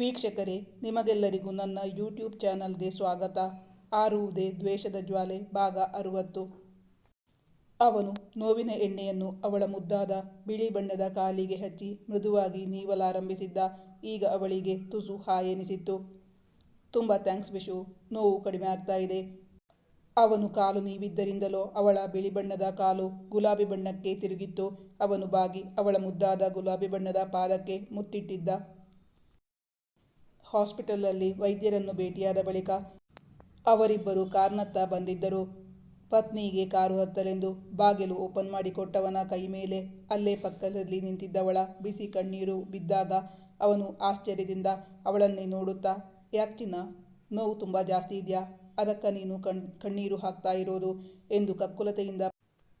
ವೀಕ್ಷಕರೇ, ನಿಮಗೆಲ್ಲರಿಗೂ ನನ್ನ ಯೂಟ್ಯೂಬ್ ಚಾನಲ್ಗೆ ಸ್ವಾಗತ. ಆರುವುದೇ ದ್ವೇಷದ ಜ್ವಾಲೆ, ಭಾಗ ಅರುವತ್ತು. ಅವನು ನೋವಿನ ಎಣ್ಣೆಯನ್ನು ಅವಳ ಮುದ್ದಾದ ಬಿಳಿ ಬಣ್ಣದ ಕಾಲಿಗೆ ಹಚ್ಚಿ ಮೃದುವಾಗಿ ನೀವಲಾರಂಭಿಸಿದ್ದ, ಈಗ ಅವಳಿಗೆ ತುಸು ಹಾಯೆನಿಸಿತ್ತು ತುಂಬ ಥ್ಯಾಂಕ್ಸ್ ವಿಶು, ನೋವು ಕಡಿಮೆ ಆಗ್ತಾ ಇದೆ. ಅವನು ಕಾಲು ನೀವಿದ್ದರಿಂದಲೋ ಅವಳ ಬಿಳಿ ಬಣ್ಣದ ಕಾಲು ಗುಲಾಬಿ ಬಣ್ಣಕ್ಕೆ ತಿರುಗಿತ್ತು. ಅವನು ಬಾಗಿ ಅವಳ ಮುದ್ದಾದ ಗುಲಾಬಿ ಬಣ್ಣದ ಪಾದಕ್ಕೆ ಮುತ್ತಿಟ್ಟಿದ್ದ. ಹಾಸ್ಪಿಟಲಲ್ಲಿ ವೈದ್ಯರನ್ನು ಭೇಟಿಯಾದ ಬಳಿಕ ಅವರಿಬ್ಬರು ಕಾರ್ನತ್ತ ಬಂದಿದ್ದರು. ಪತ್ನಿಗೆ ಕಾರು ಹತ್ತಲೆಂದು ಬಾಗಿಲು ಓಪನ್ ಮಾಡಿಕೊಟ್ಟವನ ಕೈ ಮೇಲೆ ಅಲ್ಲೇ ಪಕ್ಕದಲ್ಲಿ ನಿಂತಿದ್ದವಳ ಬಿಸಿ ಕಣ್ಣೀರು ಬಿದ್ದಾಗ ಅವನು ಆಶ್ಚರ್ಯದಿಂದ ಅವಳನ್ನೇ ನೋಡುತ್ತಾ ಯಾಕ್ಚಿನ ನೋವು ತುಂಬ ಜಾಸ್ತಿ ಇದೆಯಾ? ಅದಕ್ಕ ನೀನು ಕಣ್, ಕಣ್ಣೀರು ಹಾಕ್ತಾ ಇರೋದು? ಎಂದು ಕಕ್ಕುಲತೆಯಿಂದ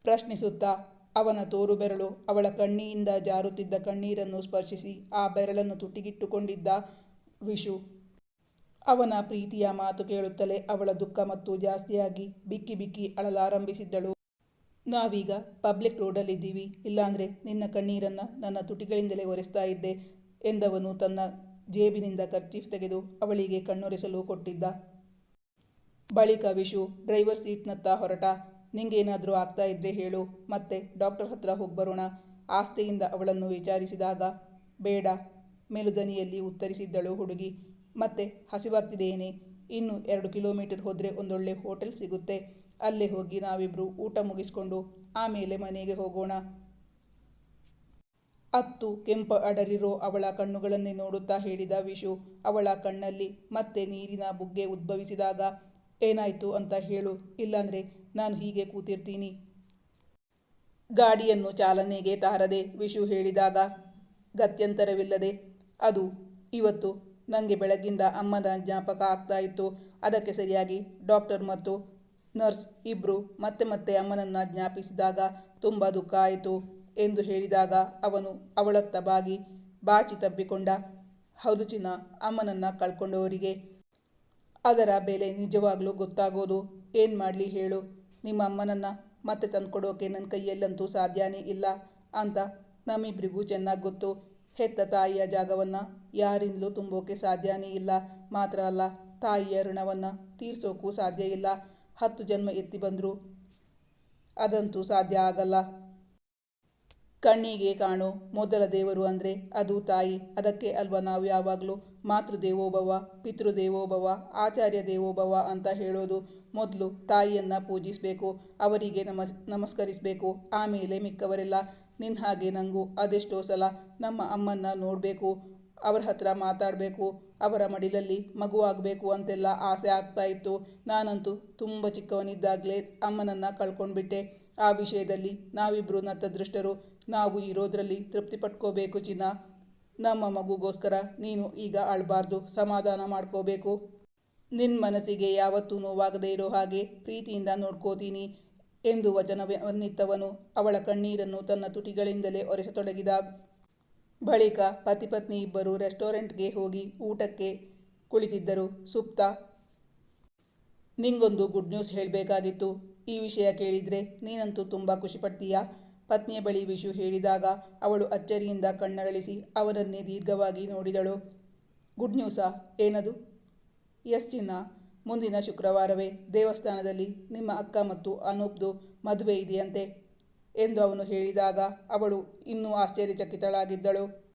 ಪ್ರಶ್ನಿಸುತ್ತಾ, ಅವನ ತೋರು ಬೆರಳು ಅವಳ ಕಣ್ಣಿಯಿಂದ ಜಾರುತ್ತಿದ್ದ ಕಣ್ಣೀರನ್ನು ಸ್ಪರ್ಶಿಸಿ ಆ ಬೆರಳನ್ನು ತುಟಿಗಿಟ್ಟುಕೊಂಡಿದ್ದ ವಿಶು. ಅವನ ಪ್ರೀತಿಯ ಮಾತು ಕೇಳುತ್ತಲೇ ಅವಳ ದುಃಖ ಮತ್ತು ಜಾಸ್ತಿಯಾಗಿ ಬಿಕ್ಕಿ ಬಿಕ್ಕಿ ಅಳಲಾರಂಭಿಸಿದ್ದಳು. ನಾವೀಗ ಪಬ್ಲಿಕ್ ರೋಡಲ್ಲಿದ್ದೀವಿ ಇಲ್ಲಾಂದ್ರೆ ನಿನ್ನ ಕಣ್ಣೀರನ್ನು ನನ್ನ ತುಟಿಗಳಿಂದಲೇ ಒರೆಸ್ತಾ ಇದ್ದೆ ಎಂದವನು ತನ್ನ ಜೇಬಿನಿಂದ ಕರ್ಚೀಫ್ ತೆಗೆದು ಅವಳಿಗೆ ಕಣ್ಣೊರೆಸಲು ಕೊಟ್ಟಿದ್ದ. ಬಳಿಕ ವಿಶು ಡ್ರೈವರ್ ಸೀಟ್ನತ್ತ ಹೊರಟ. ನಿಂಗೇನಾದರೂ ಆಗ್ತಾ ಇದ್ರೆ ಹೇಳು. ಮತ್ತೆ ಡಾಕ್ಟರ್ ಹತ್ರ ಹೋಗ್ಬರೋಣ ಆಸ್ತಿಯಿಂದ ಅವಳನ್ನು ವಿಚಾರಿಸಿದಾಗ, ಬೇಡ. ಮೆಲುದನಿಯಲ್ಲಿ ಉತ್ತರಿಸಿದ್ದಳು ಹುಡುಗಿ, ಮತ್ತೆ ಹಸಿವಾಗ್ತಿದೆಯೇನೆ? ಇನ್ನು ಎರಡು ಕಿಲೋಮೀಟರ್ ಹೋದರೆ ಒಂದೊಳ್ಳೆ ಹೋಟೆಲ್ ಸಿಗುತ್ತೆ. ಅಲ್ಲೇ ಹೋಗಿ ನಾವಿಬ್ಬರು ಊಟ ಮುಗಿಸ್ಕೊಂಡು ಆಮೇಲೆ ಮನೆಗೆ ಹೋಗೋಣ. ಅತ್ತು ಕೆಂಪು ಅಡರಿರೋ ಅವಳ ಕಣ್ಣುಗಳನ್ನೇ ನೋಡುತ್ತಾ ಹೇಳಿದ ವಿಶು, ಅವಳ ಕಣ್ಣಲ್ಲಿ ಮತ್ತೆ ನೀರಿನ ಬುಗ್ಗೆ ಉದ್ಭವಿಸಿದಾಗ, ಏನಾಯಿತು ಅಂತ ಹೇಳು, ಇಲ್ಲಾಂದರೆ ನಾನು ಹೀಗೆ ಕೂತಿರ್ತೀನಿ. ಗಾಡಿಯನ್ನು ಚಾಲನೆಗೆ ತಾರದೆ ವಿಶು ಹೇಳಿದಾಗ, ಗತ್ಯಂತರವಿಲ್ಲದೆ ಅದು ಇವತ್ತು ನನಗೆ ಬೆಳಗ್ಗಿಂದ ಅಮ್ಮನ ಜ್ಞಾಪಕ ಆಗ್ತಾ ಇತ್ತು. ಅದಕ್ಕೆ ಸರಿಯಾಗಿ ಡಾಕ್ಟರ್ ಮತ್ತು ನರ್ಸ್ ಇಬ್ಬರು ಮತ್ತೆ ಮತ್ತೆ ಅಮ್ಮನನ್ನು ಜ್ಞಾಪಿಸಿದಾಗ ತುಂಬ ದುಃಖ ಆಯಿತು ಎಂದು ಹೇಳಿದಾಗ ಅವನು ಅವಳತ್ತ ಬಾಗಿ ಬಾಚಿ ತಬ್ಬಿಕೊಂಡ. ಹೌದು ಚಿನ್ನ, ಅಮ್ಮನನ್ನು ಕಳ್ಕೊಂಡವರಿಗೆ ಅದರ ಬೆಲೆ ನಿಜವಾಗಲೂ ಗೊತ್ತಾಗೋದು. ಏನು ಮಾಡಲಿ ಹೇಳು. ನಿಮ್ಮ ಅಮ್ಮನನ್ನು ಮತ್ತೆ ತಂದುಕೊಡೋಕೆ ನನ್ನ ಕೈಯಲ್ಲಂತೂ ಸಾಧ್ಯನೇ ಇಲ್ಲ ಅಂತ ನಮ್ಮಿಬ್ಬರಿಗೂ ಚೆನ್ನಾಗಿ ಗೊತ್ತು. ಹೆತ್ತ ತಾಯಿಯ ಜಾಗವನ್ನು ಯಾರಿಂದಲೂ ತುಂಬೋಕೆ ಸಾಧ್ಯನೇ ಇಲ್ಲ. ಮಾತ್ರ ಅಲ್ಲ, ತಾಯಿಯ ಋಣವನ್ನು ತೀರ್ಸೋಕ್ಕೂ ಸಾಧ್ಯ ಇಲ್ಲ. ಹತ್ತು ಜನ್ಮ ಎತ್ತಿ ಬಂದರೂ, ಅದಂತೂ ಸಾಧ್ಯ ಆಗಲ್ಲ. ಕಣ್ಣಿಗೆ ಕಾಣೋ, ಮೊದಲ ದೇವರು ಅಂದರೆ ಅದು ತಾಯಿ. ಅದಕ್ಕೆ ಅಲ್ವಾ ನಾವು ಯಾವಾಗಲೂ ಮಾತೃದೇವೋಭವ, ಪಿತೃದೇವೋಭವ, ಆಚಾರ್ಯ ದೇವೋಭವ ಅಂತ ಹೇಳೋದು. ಮೊದಲು ತಾಯಿಯನ್ನು ಪೂಜಿಸಬೇಕು, ಅವರಿಗೆ ನಮ, ನಮಸ್ಕರಿಸಬೇಕು. ಆಮೇಲೆ ಮಿಕ್ಕವರೆಲ್ಲ ನಿನ್ನ ಹಾಗೆ ನನಗೂ ಅದೆಷ್ಟೋ ಸಲ ನಮ್ಮ ಅಮ್ಮನ್ನ ನೋಡಬೇಕು, ಅವರ ಹತ್ರ ಮಾತಾಡಬೇಕು, ಅವರ ಮಡಿಲಲ್ಲಿ ಮಗುವಾಗಬೇಕು ಅಂತೆಲ್ಲ ಆಸೆ ಆಗ್ತಾ ಇತ್ತು. ನಾನಂತೂ ತುಂಬ ಚಿಕ್ಕವನಿದ್ದಾಗಲೇ ಅಮ್ಮನನ್ನು ಕಳ್ಕೊಂಡ್ಬಿಟ್ಟೆ. ಆ ವಿಷಯದಲ್ಲಿ ನಾವಿಬ್ಬರು ನತ್ತದೃಷ್ಟರು ನಾವು ಇರೋದ್ರಲ್ಲಿ ತೃಪ್ತಿ ಪಟ್ಕೋಬೇಕು ಚಿನ್ನ. ನಮ್ಮ ಮಗುಗೋಸ್ಕರ ನೀನು ಈಗ ಅಳಬಾರ್ದು, ಸಮಾಧಾನ ಮಾಡ್ಕೋಬೇಕು. ನಿನ್ನ ಮನಸ್ಸಿಗೆ ಯಾವತ್ತೂ ನೋವಾಗದೇ ಇರೋ ಹಾಗೆ ಪ್ರೀತಿಯಿಂದ ನೋಡ್ಕೋತೀನಿ. ಎಂದು ವಚನವನ್ನಿತ್ತವನು ಅವಳ ಕಣ್ಣೀರನ್ನು ತನ್ನ ತುಟಿಗಳಿಂದಲೇ ಒರೆಸತೊಡಗಿದ ಬಳಿಕ ಪತಿಪತ್ನಿ ಇಬ್ಬರು ರೆಸ್ಟೋರೆಂಟ್ಗೆ ಹೋಗಿ ಊಟಕ್ಕೆ ಕುಳಿತಿದ್ದರು. ಸುಪ್ತ, ನಿಂಗೊಂದು ಗುಡ್ ನ್ಯೂಸ್ ಹೇಳಬೇಕಾಗಿತ್ತು. ಈ ವಿಷಯ ಕೇಳಿದರೆ ನೀನಂತೂ ತುಂಬ ಖುಷಿಪಡ್ತೀಯ? ಪತ್ನಿಯ ಬಳಿ ವಿಷು ಹೇಳಿದಾಗ ಅವಳು ಅಚ್ಚರಿಯಿಂದ ಕಣ್ಣರಳಿಸಿ ಅವರನ್ನೇ ದೀರ್ಘವಾಗಿ ನೋಡಿದಳು. ಗುಡ್ ನ್ಯೂಸಾ? ಏನದು? ಎಸ್ ಚಿನ್ನ ಮುಂದಿನ ಶುಕ್ರವಾರವೇ ದೇವಸ್ಥಾನದಲ್ಲಿ ನಿಮ್ಮ ಅಕ್ಕ ಮತ್ತು ಅನೂಪ್ದು ಮದುವೆ ಇದೆಯಂತೆ ಎಂದು ಅವನು ಹೇಳಿದಾಗ ಅವಳು ಇನ್ನೂ ಆಶ್ಚರ್ಯಚಕಿತಳಾಗಿದ್ದಳು.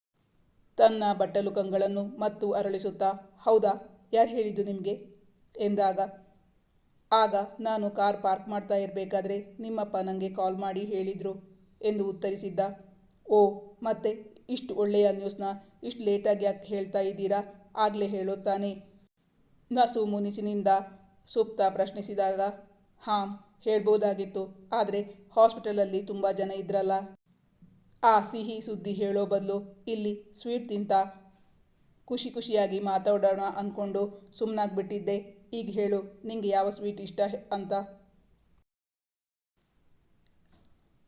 ತನ್ನ ಬಟ್ಟಲು ಕಂಗಳನ್ನು ಮತ್ತು ಅರಳಿಸುತ್ತಾ, ಹೌದಾ, ಯಾರು ಹೇಳಿದ್ದು ನಿಮಗೆ? ಎಂದಾಗ, ಆಗ ನಾನು ಕಾರ್ ಪಾರ್ಕ್ ಮಾಡ್ತಾ ಇರಬೇಕಾದ್ರೆ ನಿಮ್ಮಪ್ಪ ನನಗೆ ಕಾಲ್ ಮಾಡಿ ಹೇಳಿದರು, ಎಂದು ಉತ್ತರಿಸಿದ್ದ. ಓ, ಮತ್ತೆ ಇಷ್ಟು ಒಳ್ಳೆಯ ನ್ಯೂಸ್ನ ಇಷ್ಟು ಲೇಟಾಗಿ ಯಾಕೆ ಹೇಳ್ತಾ ಇದ್ದೀರಾ? ಆಗಲೇ ಹೇಳುತ್ತಾನೆ. ನಸು ಮುನಿಸಿನಿಂದ ಸುಪ್ತ ಪ್ರಶ್ನಿಸಿದಾಗ, ಹಾಂ, ಹೇಳ್ಬೋದಾಗಿತ್ತು. ಆದರೆ ಹಾಸ್ಪಿಟಲಲ್ಲಿ ತುಂಬ ಜನ ಇದ್ರಲ್ಲ. ಆ ಸಿಹಿ ಸುದ್ದಿ ಹೇಳೋ ಬದಲು ಇಲ್ಲಿ ಸ್ವೀಟ್ ತಿಂತ ಖುಷಿ ಖುಷಿಯಾಗಿ ಮಾತಾಡೋಣ ಅಂದ್ಕೊಂಡು ಸುಮ್ಮನಾಗ್ಬಿಟ್ಟಿದ್ದೆ ಈಗ ಹೇಳು, ನಿಂಗೆ ಯಾವ ಸ್ವೀಟ್ ಇಷ್ಟ ಅಂತ.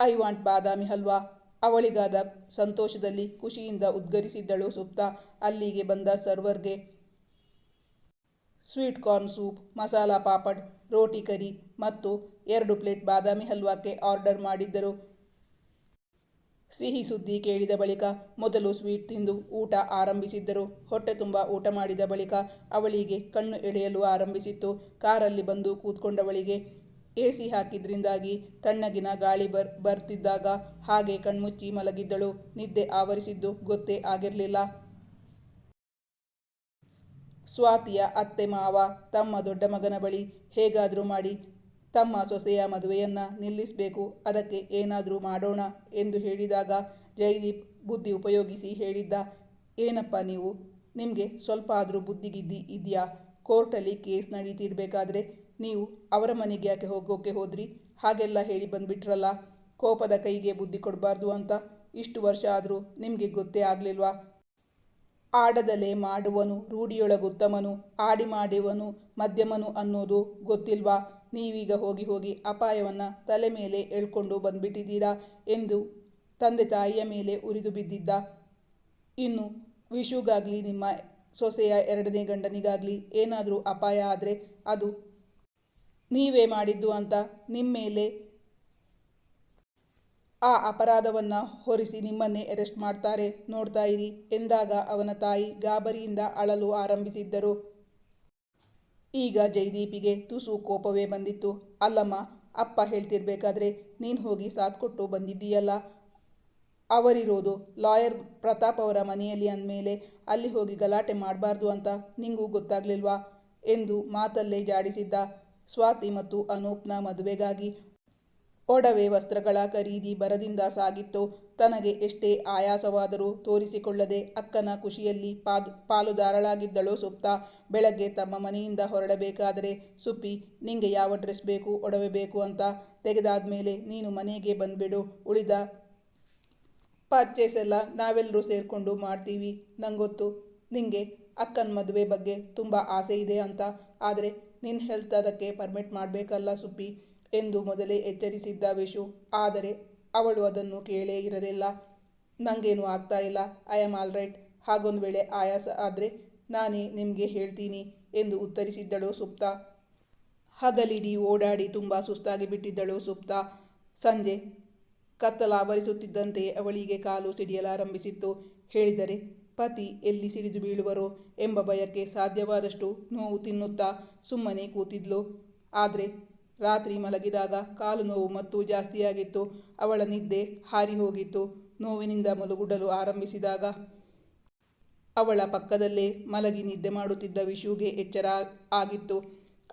I want badami halwa. ಅವಳಿಗಾದ ಸಂತೋಷದಲ್ಲಿ ಖುಷಿಯಿಂದ ಉದ್ಗರಿಸಿದ್ದಳು ಸುಪ್ತ. ಅಲ್ಲಿಗೆ ಬಂದ ಸರ್ವರ್ಗೆ sweet corn soup masala papad roti curry ಮತ್ತು ಎರಡು ಪ್ಲೇಟ್ ಬಾದಾಮಿ ಹಲ್ವಾಕ್ಕೆ ಆರ್ಡರ್ ಮಾಡಿದ್ದರು. ಸಿಹಿ ಸುದ್ದಿ ಕೇಳಿದ ಬಳಿಕ ಮೊದಲು ಸ್ವೀಟ್ ತಿಂದು ಊಟ ಆರಂಭಿಸಿದ್ದರು. ಹೊಟ್ಟೆ ತುಂಬ ಊಟ ಮಾಡಿದ ಬಳಿಕ ಅವಳಿಗೆ ಕಣ್ಣು ಎಳೆಯಲು ಆರಂಭಿಸಿತ್ತು. ಕಾರಲ್ಲಿ ಬಂದು ಕೂತ್ಕೊಂಡವಳಿಗೆ ಎ ಸಿ ಹಾಕಿದ್ರಿಂದಾಗಿ ತಣ್ಣಗಿನ ಗಾಳಿ ಬರ್, ಬರ್ತಿದ್ದಾಗ ಹಾಗೆ ಕಣ್ಮುಚ್ಚಿ ಮಲಗಿದ್ದಳು. ನಿದ್ದೆ ಆವರಿಸಿದ್ದು ಗೊತ್ತೇ ಆಗಿರಲಿಲ್ಲ. ಸ್ವಾತಿಯ ಅತ್ತೆ ಮಾವ, ತಮ್ಮ ದೊಡ್ಡ ಮಗನ ಬಳಿ ಹೇಗಾದರೂ ಮಾಡಿ, ತಮ್ಮ ಸೊಸೆಯ ಮದುವೆಯನ್ನು ನಿಲ್ಲಿಸಬೇಕು, ಅದಕ್ಕೆ ಏನಾದರೂ ಮಾಡೋಣ ಎಂದು ಹೇಳಿದಾಗ ಜಯದೀಪ್ ಬುದ್ಧಿ ಉಪಯೋಗಿಸಿ ಹೇಳಿದ್ದ, ಏನಪ್ಪ ನೀವು, ನಿಮಗೆ ಸ್ವಲ್ಪ ಆದರೂ ಬುದ್ಧಿಗಿದ್ದಿ ಇದೆಯಾ? ಕೋರ್ಟಲ್ಲಿ ಕೇಸ್ ನಡೀತಿರ್ಬೇಕಾದ್ರೆ ನೀವು ಅವರ ಮನೆಗೆ ಯಾಕೆ ಹೋಗೋಕೆ ಹೋದ್ರಿ? ಹಾಗೆಲ್ಲ ಹೇಳಿ ಬಂದುಬಿಟ್ರಲ್ಲ, ಕೋಪದ ಕೈಗೆ ಬುದ್ಧಿ ಕೊಡಬಾರ್ದು ಅಂತ ಇಷ್ಟು ವರ್ಷ ಆದರೂ ನಿಮಗೆ ಗೊತ್ತೇ ಆಗಲಿಲ್ವಾ? ಆಡದಲೆ ಮಾಡುವನು ರೂಢಿಯೊಳಗುತ್ತಮನು ಆಡಿ ಮಾಡುವನು ಮಧ್ಯಮನು ಅನ್ನೋದು ಗೊತ್ತಿಲ್ವಾ? ನೀವೀಗ ಹೋಗಿ ಹೋಗಿ ಅಪಾಯವನ್ನು ತಲೆ ಮೇಲೆ ಎಳ್ಕೊಂಡು ಬಂದ್ಬಿಟ್ಟಿದ್ದೀರಾ ಎಂದು ತಂದೆ ತಾಯಿಯ ಮೇಲೆ ಉರಿದು ಬಿದ್ದಿದ್ದ. ಇನ್ನು ವಿಷುಗಾಗಲಿ ನಿಮ್ಮ ಸೊಸೆಯ ಎರಡನೇ ಗಂಡನಿಗಾಗಲಿ ಏನಾದರೂ ಅಪಾಯ ಆದರೆ ಅದು ನೀವೇ ಮಾಡಿದ್ದು ಅಂತ ನಿಮ್ಮ ಮೇಲೆ ಆ ಅಪರಾಧವನ್ನು ಹೊರಿಸಿ ನಿಮ್ಮನ್ನೇ ಅರೆಸ್ಟ್ ಮಾಡ್ತಾರೆ, ನೋಡ್ತಾ ಇರಿ ಎಂದಾಗ ಅವನ ತಾಯಿ ಗಾಬರಿಯಿಂದ ಅಳಲು ಆರಂಭಿಸಿದ್ದರು. ಈಗ ಜೈದೀಪಿಗೆ ತುಸು ಕೋಪವೇ ಬಂದಿತ್ತು. ಅಲ್ಲಮ್ಮ, ಅಪ್ಪ ಹೇಳ್ತಿರ್ಬೇಕಾದ್ರೆ ನೀನು ಹೋಗಿ ಸಾಥ್ ಕೊಟ್ಟು ಬಂದಿದ್ದೀಯಲ್ಲ? ಅವರಿರೋದು ಲಾಯರ್ ಪ್ರತಾಪ್ ಅವರ ಮನೆಯಲ್ಲಿ ಅಂದಮೇಲೆ ಅಲ್ಲಿ ಹೋಗಿ ಗಲಾಟೆ ಮಾಡಬಾರ್ದು ಅಂತ ನಿಂಗೂ ಗೊತ್ತಾಗ್ಲಿಲ್ವಾ? ಎಂದು ಮಾತಲ್ಲೇ ಜಾಡಿಸಿದ್ದ ಸ್ವಾತಿ ಮತ್ತು ಅನೂಪ್ನ ಮದುವೆಗಾಗಿ ಒಡವೆ ವಸ್ತ್ರಗಳ ಖರೀದಿ ಬರದಿಂದ ಸಾಗಿತ್ತು. ತನಗೆ ಎಷ್ಟೇ ಆಯಾಸವಾದರೂ ತೋರಿಸಿಕೊಳ್ಳದೆ ಅಕ್ಕನ ಖುಷಿಯಲ್ಲಿ ಪಾದು, ಪಾಲುದಾರಳಾಗಿದ್ದಳು ಸುಪ್ತ. ಬೆಳಗ್ಗೆ ತಮ್ಮ ಮನೆಯಿಂದ ಹೊರಡಬೇಕಾದರೆ, ಸುಪ್ಪಿ, ನಿಂಗೆ ಯಾವ ಡ್ರೆಸ್ ಬೇಕು, ಒಡವೆ ಬೇಕು ಅಂತ ತೆಗೆದಾದ್ಮೇಲೆ ನೀನು ಮನೆಗೆ ಬಂದುಬಿಡು. ಉಳಿದ ಪರ್ಚೇಸ್ ಎಲ್ಲ ನಾವೆಲ್ಲರೂ ಸೇರಿಕೊಂಡು ಮಾಡ್ತೀವಿ. ನಂಗೊತ್ತು ನಿಂಗೆ ಅಕ್ಕನ ಮದುವೆ ಬಗ್ಗೆ ತುಂಬ ಆಸೆ ಇದೆ ಅಂತ. ಆದರೆ ನಿನ್ನ ಹೆಲ್ತ್ ಅದಕ್ಕೆ ಪರ್ಮಿಟ್ ಮಾಡಬೇಕಲ್ಲ ಸುಪ್ಪಿ. ಎಂದು ಮೊದಲೇ ಎಚ್ಚರಿಸಿದ್ದ ವಿಶು ಆದರೆ ಅವಳು ಅದನ್ನು ಕೇಳೇ ಇರಲಿಲ್ಲ. ನನಗೇನು ಆಗ್ತಾ ಇಲ್ಲ. ಐ ಆಮ್ ಆಲ್ ರೈಟ್ ಹಾಗೊಂದು ವೇಳೆ ಆಯಾಸ ಆದರೆ ನಾನೇ ನಿಮಗೆ ಹೇಳ್ತೀನಿ ಎಂದು ಉತ್ತರಿಸಿದ್ದಳು ಸುಪ್ತ. ಹಗಲಿಡಿ ಓಡಾಡಿ ತುಂಬ ಸುಸ್ತಾಗಿ ಬಿಟ್ಟಿದ್ದಳು ಸುಪ್ತ. ಸಂಜೆ ಕತ್ತಲಾವರಿಸುತ್ತಿದ್ದಂತೆ ಅವಳಿಗೆ ಕಾಲು ಸಿಡಿಯಲಾರಂಭಿಸಿತ್ತು. ಹೇಳಿದರೆ, ಪತಿ, ಎಲ್ಲಿ ಸಿಡಿದು ಬೀಳುವರೋ ಎಂಬ ಭಯಕ್ಕೆ ಸಾಧ್ಯವಾದಷ್ಟು ನೋವು ತಿನ್ನುತ್ತಾ ಸುಮ್ಮನೆ ಕೂತಿದ್ಲು. ಆದರೆ ರಾತ್ರಿ ಮಲಗಿದಾಗ ಕಾಲು ನೋವು ಮತ್ತು ಜಾಸ್ತಿಯಾಗಿತ್ತು. ಅವಳ ನಿದ್ದೆ ಹಾರಿ ಹೋಗಿತ್ತು ನೋವಿನಿಂದ ಮಲಗುಡಲು ಆರಂಭಿಸಿದಾಗ ಅವಳ ಪಕ್ಕದಲ್ಲೇ ಮಲಗಿ ನಿದ್ದೆ ಮಾಡುತ್ತಿದ್ದ ವಿಶುಗೆ ಎಚ್ಚರ ಆಗಿತ್ತು.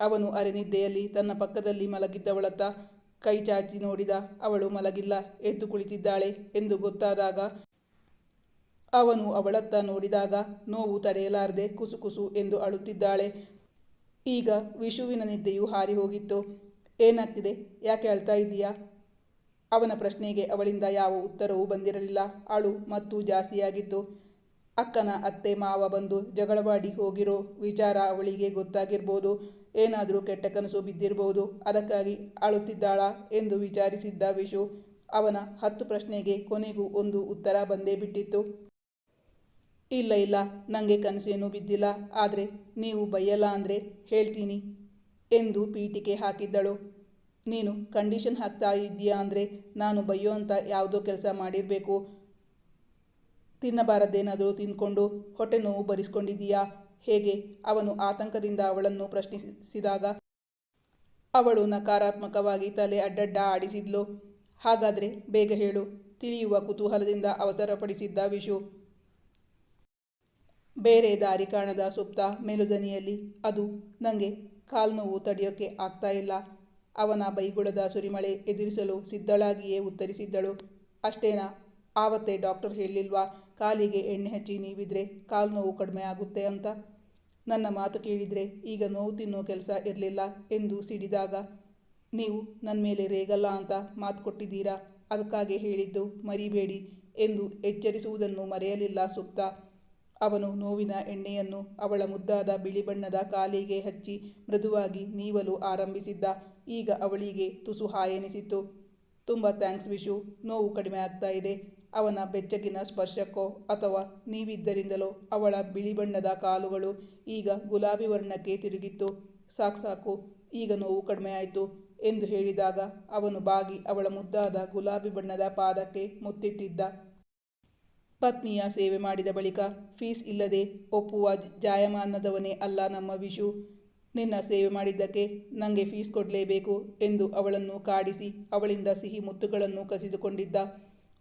ಅವನು ಅರೆನಿದ್ದೆಯಲ್ಲಿ ತನ್ನ ಪಕ್ಕದಲ್ಲಿ ಮಲಗಿದ್ದವಳತ್ತ ಕೈ ಚಾಚಿ ನೋಡಿದ, ಅವಳು ಮಲಗಿಲ್ಲ, ಎದ್ದು ಕುಳಿತಿದ್ದಾಳೆ ಎಂದು ಗೊತ್ತಾದಾಗ ಅವನು ಅವಳತ್ತ ನೋಡಿದಾಗ, ನೋವು ತಡೆಯಲಾರದೆ ಕುಸುಕುಸು ಎಂದು ಅಳುತ್ತಿದ್ದಾಳೆ. ಈಗ ವಿಶುವಿನ ನಿದ್ದೆಯು ಹಾರಿ ಹೋಗಿತ್ತು ಏನಾಗ್ತಿದೆ? ಯಾಕೆ ಅಳ್ತಾ ಇದ್ದೀಯಾ? ಅವನ ಪ್ರಶ್ನೆಗೆ ಅವಳಿಂದ ಯಾವ ಉತ್ತರವೂ ಬಂದಿರಲಿಲ್ಲ. ಅಳು ಮತ್ತು ಜಾಸ್ತಿಯಾಗಿತ್ತು. ಅಕ್ಕನ ಅತ್ತೆ ಮಾವ ಬಂದು ಜಗಳವಾಡಿ ಹೋಗಿರೋ ವಿಚಾರ ಅವಳಿಗೆ ಗೊತ್ತಾಗಿರ್ಬೋದು. ಏನಾದರೂ ಕೆಟ್ಟ ಕನಸು ಬಿದ್ದಿರಬಹುದು ಅದಕ್ಕಾಗಿ ಅಳುತ್ತಿದ್ದಾಳ ಎಂದು ವಿಚಾರಿಸಿದ್ದ ವಿಶು ಅವನ ಹತ್ತು ಪ್ರಶ್ನೆಗೆ ಕೊನೆಗೂ ಒಂದು ಉತ್ತರ ಬಂದೇ ಬಿಟ್ಟಿತ್ತು. ಇಲ್ಲ ಇಲ್ಲ ನನಗೆ ಕನಸೇನೂ ಬಿದ್ದಿಲ್ಲ. ಆದರೆ ನೀವು ಬೈಯಲ್ಲ ಅಂದರೆ ಹೇಳ್ತೀನಿ. ಎಂದು ಪೀಠಿಕೆ ಹಾಕಿದ್ದಳು. ನೀನು ಕಂಡೀಷನ್ ಹಾಕ್ತಾ ಇದ್ದೀಯಾ ಅಂದರೆ ನಾನು ಬೈಯೋ ಅಂತ ಯಾವುದೋ ಕೆಲಸ ಮಾಡಿರಬೇಕು. ತಿನ್ನಬಾರದೇನಾದರೂ ತಿಂದ್ಕೊಂಡು ಹೊಟ್ಟೆ ನೋವು ಬರಿಸ್ಕೊಂಡಿದ್ದೀಯಾ? ಹೇಗೆ? ಅವನು ಆತಂಕದಿಂದ ಅವಳನ್ನು ಪ್ರಶ್ನಿಸಿದಾಗ ಅವಳು ನಕಾರಾತ್ಮಕವಾಗಿ ತಲೆ ಅಡ್ಡಡ್ಡ ಆಡಿಸಿದ್ಲು. ಹಾಗಾದರೆ ಬೇಗ ಹೇಳು. ತಿಳಿಯುವ ಕುತೂಹಲದಿಂದ ಅವಸರಪಡಿಸಿದ್ದ ವಿಶು ಬೇರೆ ದಾರಿ ಕಾಣದ ಸುಪ್ತ ಮೇಲುದನಿಯಲ್ಲಿ. ಅದು ನನಗೆ ಕಾಲ್ನೋವು ತಡೆಯೋಕೆ ಆಗ್ತಾ ಇಲ್ಲ. ಅವನ ಬೈಗುಳದ ಸುರಿಮಳೆ ಎದುರಿಸಲು ಸಿದ್ಧಳಾಗಿಯೇ ಉತ್ತರಿಸಿದ್ದಳು. ಅಷ್ಟೇನಾ? ಆವತ್ತೇ ಡಾಕ್ಟರ್ ಹೇಳಿಲ್ವಾ? ಕಾಲಿಗೆ ಎಣ್ಣೆ ಹಚ್ಚಿ ನೀವಿದ್ರೆ ಕಾಲು ನೋವು ಕಡಿಮೆ ಆಗುತ್ತೆ ಅಂತ. ನನ್ನ ಮಾತು ಕೇಳಿದರೆ ಈಗ ನೋವು ತಿನ್ನೋ ಕೆಲಸ ಇರಲಿಲ್ಲ ಎಂದು ಸಿಡಿದಾಗ, ನೀವು ನನ್ನ ಮೇಲೆ ರೇಗಲ್ಲ ಅಂತ ಮಾತು ಕೊಟ್ಟಿದ್ದೀರಾ? ಅದಕ್ಕಾಗಿ ಹೇಳಿದ್ದು ಮರಿಬೇಡಿ ಎಂದು ಎಚ್ಚರಿಸುವುದನ್ನು ಮರೆಯಲಿಲ್ಲ ಸುಪ್ತ. ಅವನು ನೋವಿನ ಎಣ್ಣೆಯನ್ನು ಅವಳ ಮುದ್ದಾದ ಬಿಳಿ ಬಣ್ಣದ ಕಾಲಿಗೆ ಹಚ್ಚಿ ಮೃದುವಾಗಿ ನೀವಲು ಆರಂಭಿಸಿದ್ದ. ಈಗ ಅವಳಿಗೆ ತುಸು ಹಾಯೆನಿಸಿತು ತುಂಬ ಥ್ಯಾಂಕ್ಸ್ ವಿಶು, ನೋವು ಕಡಿಮೆ ಆಗ್ತಾ ಇದೆ. ಅವನ ಬೆಚ್ಚಗಿನ ಸ್ಪರ್ಶಕ್ಕೋ ಅಥವಾ ನೀವಿದ್ದರಿಂದಲೋ ಅವಳ ಬಿಳಿ ಬಣ್ಣದ ಕಾಲುಗಳು ಈಗ ಗುಲಾಬಿ ವರ್ಣಕ್ಕೆ ತಿರುಗಿತ್ತು. ಸಾಕು ಸಾಕು, ಈಗ ನೋವು ಕಡಿಮೆ ಆಯಿತು ಎಂದು ಹೇಳಿದಾಗ ಅವನು ಬಾಗಿ ಅವಳ ಮುದ್ದಾದ ಗುಲಾಬಿ ಬಣ್ಣದ ಪಾದಕ್ಕೆ ಮುತ್ತಿಟ್ಟಿದ್ದ. ಪತ್ನಿಯ ಸೇವೆ ಮಾಡಿದ ಬಳಿಕ ಫೀಸ್ ಇಲ್ಲದೆ ಒಪ್ಪುವ ಜಾಯಮಾನದವನೇ ಅಲ್ಲ ನಮ್ಮ ವಿಶು. ನಿನ್ನ ಸೇವೆ ಮಾಡಿದ್ದಕ್ಕೆ ನನಗೆ ಫೀಸ್ ಕೊಡಲೇಬೇಕು ಎಂದು ಅವಳನ್ನು ಕಾಡಿಸಿ ಅವಳಿಂದ ಸಿಹಿ ಮುತ್ತುಗಳನ್ನು ಕಸಿದುಕೊಂಡಿದ್ದ.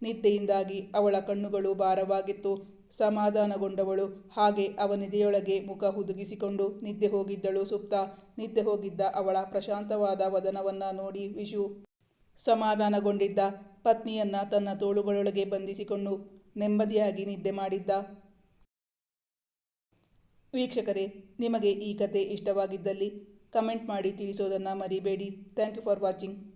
ನಿದ್ದೆಯಿಂದಾಗಿ ಅವಳ ಕಣ್ಣುಗಳು ಭಾರವಾಗಿತ್ತು. ಸಮಾಧಾನಗೊಂಡವಳು. ಹಾಗೆ ಅವನಿದೆಯೊಳಗೆ ಮುಖ ಹುದುಗಿಸಿಕೊಂಡು ನಿದ್ದೆ ಹೋಗಿದ್ದಳು ಸುಪ್ತ. ನಿದ್ದೆ ಹೋಗಿದ್ದ ಅವಳ ಪ್ರಶಾಂತವಾದ ವದನವನ್ನು ನೋಡಿ ವಿಶು ಸಮಾಧಾನಗೊಂಡಿದ್ದ. ಪತ್ನಿಯನ್ನ ತನ್ನ ತೋಳುಗಳೊಳಗೆ ಬಂಧಿಸಿಕೊಂಡು ನೆಮ್ಮದಿಯಾಗಿ ನಿದ್ದೆ ಮಾಡಿದ್ದ. ವೀಕ್ಷಕರೇ, ನಿಮಗೆ ಈ ಕತೆ ಇಷ್ಟವಾಗಿದ್ದಲ್ಲಿ ಕಮೆಂಟ್ ಮಾಡಿ ತಿಳಿಸೋದನ್ನು ಮರಿಬೇಡಿ. Thank you for watching.